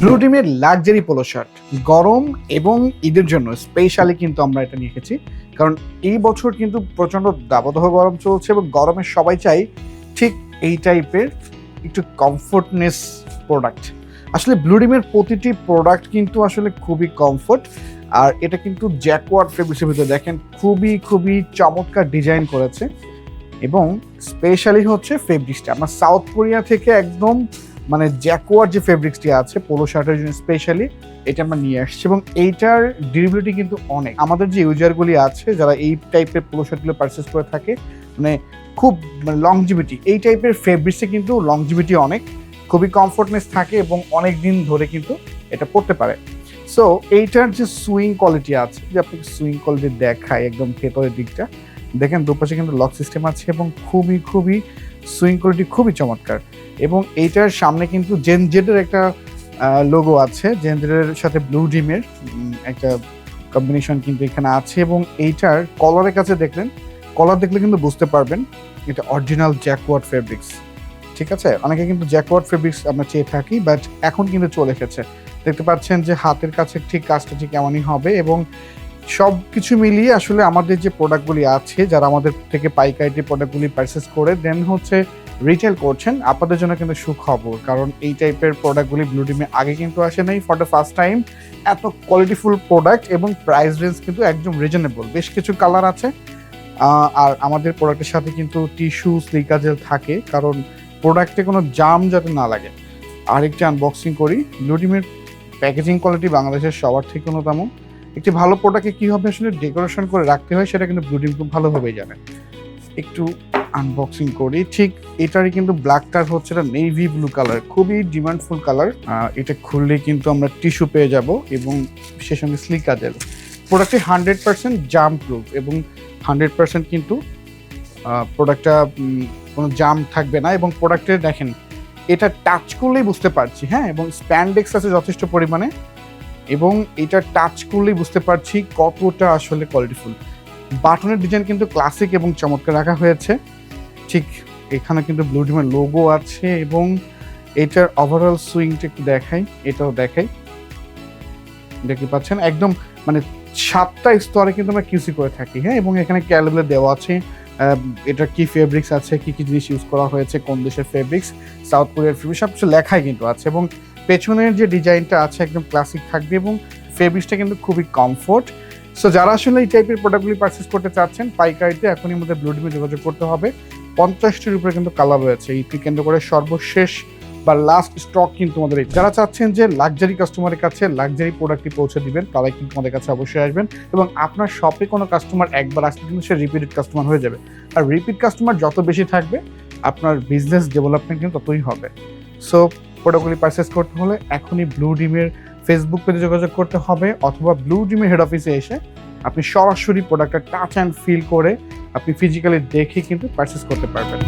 Blue ডিমের luxury polo shirt গরম এবং ঈদের জন্য স্পেশালি কিন্তু আমরা এটা নিয়ে এসেছি। কারণ এই বছর কিন্তু প্রচণ্ড দাবদাহ গরম চলছে এবং গরমে সবাই চাই ঠিক এই টাইপের একটু কমফোর্টনেস প্রোডাক্ট আসলে ব্লু ডিমের প্রতিটি প্রোডাক্ট কিন্তু আসলে খুবই কমফোর্ট আর এটা কিন্তু জ্যাকওয়ার্ড ফেব্রিক্সের ভিতরে দেখেন, খুবই খুবই চমৎকার ডিজাইন করেছে এবং স্পেশালি হচ্ছে ফেব্রিক্সটা আমরা সাউথ কোরিয়া থেকে একদম মানে জ্যাকোয়ার যে ফেব্রিক্সটি আছে পোলো শার্টের জন্য স্পেশালি এটা আমরা নিয়ে আসছি এবং এইটার ডিউরেবিলিটি কিন্তু অনেক। আমাদের যে ইউজারগুলি আছে, যারা এই টাইপের পোলো শার্টগুলো পারচেস করে থাকে মানে খুব মানে লংজিভিটি এই টাইপের ফেব্রিক্সে কিন্তু লংজিভিটি অনেক, খুবই কমফোর্টনেস থাকে এবং অনেক দিন ধরে কিন্তু এটা পড়তে পারে। সো এইটার যে সুইং কোয়ালিটি আছে যে আপনাকে সুইং কোয়ালিটি দেখায় একদম ভেতরের দিকটা, দেখেন দুপাশে কিন্তু লক সিস্টেম আছে এবং খুবই খুবই সুইং কোয়ালিটি খুবই চমৎকার। এবং এইটার সামনে কিন্তু জেন জেডের একটা লোগো আছে জেন জেডের সাথে ব্লু ডিমের একটা কম্বিনেশন কিন্তু এখানে আছে। এবং এইটার কলারের কাছে দেখলেন কলার দেখলে কিন্তু বুঝতে পারবেন, এটা অরিজিনাল জ্যাকওয়ার্ড ফেব্রিক্স ঠিক আছে? অনেকে কিন্তু জ্যাকওয়ার্ড ফেব্রিক্স আমরা চেয়ে থাকি বাট এখন কিন্তু চলে এসেছে। দেখতে পাচ্ছেন যে হাতের কাছে ঠিক কাজটা ঠিক এমনই হবে এবং সব কিছু মিলিয়ে আসলে আমাদের যে প্রোডাক্টগুলি আছে, যারা আমাদের থেকে পাইকারিতে প্রোডাক্টগুলি পারচেস করে দেন হচ্ছে রিটেল করছেন, আপনাদের জন্য কিন্তু সুখবর। কারণ এই টাইপের প্রোডাক্টগুলি ব্লু ডিমে আগে কিন্তু আসে নাই ফর দ্য ফার্স্ট টাইম এত কোয়ালিটিফুল প্রোডাক্ট এবং প্রাইস রেঞ্জ কিন্তু একদম রিজনেবল বেশ কিছু কালার আছে। আর আমাদের প্রোডাক্টের সাথে কিন্তু টিস্যু স্লিকা জেল থাকে। কারণ প্রোডাক্টে কোনো জাম যাতে না লাগে। আরেকটি আনবক্সিং করি। ব্লু ডিমের প্যাকেজিং কোয়ালিটি বাংলাদেশের সবার থেকে অন্যতম। একটি ভালো প্রোডাক্টকে কীভাবে আসলে ডেকোরেশন করে রাখতে হয় সেটা কিন্তু ব্লু ডিম খুব ভালোভাবেই জানে। একটু আনবক্সিং করি। ঠিক এটারই কিন্তু ব্ল্যাকটার হচ্ছে এটা নেভি ব্লু কালার খুবই ডিমান্ডফুল কালার এটা খুললে কিন্তু আমরা টিস্যু পেয়ে যাব এবং সে সঙ্গে স্লিকা জেল প্রোডাক্টটি হান্ড্রেড পার্সেন্ট জাম প্রুফ এবং হান্ড্রেড পার্সেন্ট কিন্তু প্রোডাক্টটা কোনো জাম থাকবে না এবং প্রোডাক্টে দেখেন, এটা টাচ করলেই বুঝতে পারছি হ্যাঁ? এবং স্প্যান্ডেক্স আছে যথেষ্ট পরিমাণে। এবং এটা টাচ করলেই বুঝতে পারছি কতটা আসলে কোয়ালিটিফুল বাটনের ডিজাইন কিন্তু ক্লাসিক এবং চমৎকার রাখা হয়েছে। ঠিক এখানে কিন্তু ব্লু ডিমের লোগো আছে এবং এটার ওভারঅল সুইংটা একটু দেখাই, এটাও দেখাই। দেখতে পাচ্ছেন? একদম মানে সাতটা স্তরে কিন্তু আমরা কিউসি করে থাকি হ্যাঁ? এবং এখানে ক্যালবেলে দেওয়া আছে এটা কি ফেব্রিক্স আছে, কি কি জিনিস ইউজ করা হয়েছে, কোন দেশের ফেব্রিক্স সাউথ কোরিয়ার ফেব্রিক্স সব কিছু লেখাই কিন্তু আছে এবং পেছনের যে ডিজাইনটা আছে একদম ক্লাসিক থাকবে এবং ফেব্রিক্সটা কিন্তু খুবই কমফোর্ট সো যারা আসলে এই টাইপের প্রোডাক্টগুলি পারচেস করতে চাচ্ছেন, পাইকারিতে এখনই আমাদের ব্লু ডিমে যোগাযোগ করতে হবে। পঞ্চাশটির উপরে কিন্তু কালার রয়েছে। এইটি কেন্দ্র করে সর্বশেষ বা লাস্ট স্টক কিন্তু আমাদের এই। যারা চাচ্ছেন যে লাক্সারি কাস্টমারের কাছে লাক্সারি প্রোডাক্টটি পৌঁছে দিবেন, তারাই কিন্তু আমাদের কাছে অবশ্যই আসবেন এবং আপনার শপে কোনো কাস্টমার একবার আসলে কিন্তু সে রিপিটেড কাস্টমার হয়ে যাবে। আর রিপিট কাস্টমার যত বেশি থাকবে, আপনার বিজনেস ডেভেলপমেন্ট কিন্তু ততই হবে। সো প্রোডাক্টগুলি পারচেস করতে হলে এখনই ব্লু ডিমের ফেসবুক পেজে যোগাযোগ করতে হবে অথবা ব্লু ডিমের হেড অফিসে এসে আপনি সরাসরি প্রোডাক্টটা টাচ অ্যান্ড ফিল করে আপনি ফিজিক্যালি দেখে কিন্তু পারচেস করতে পারবেন।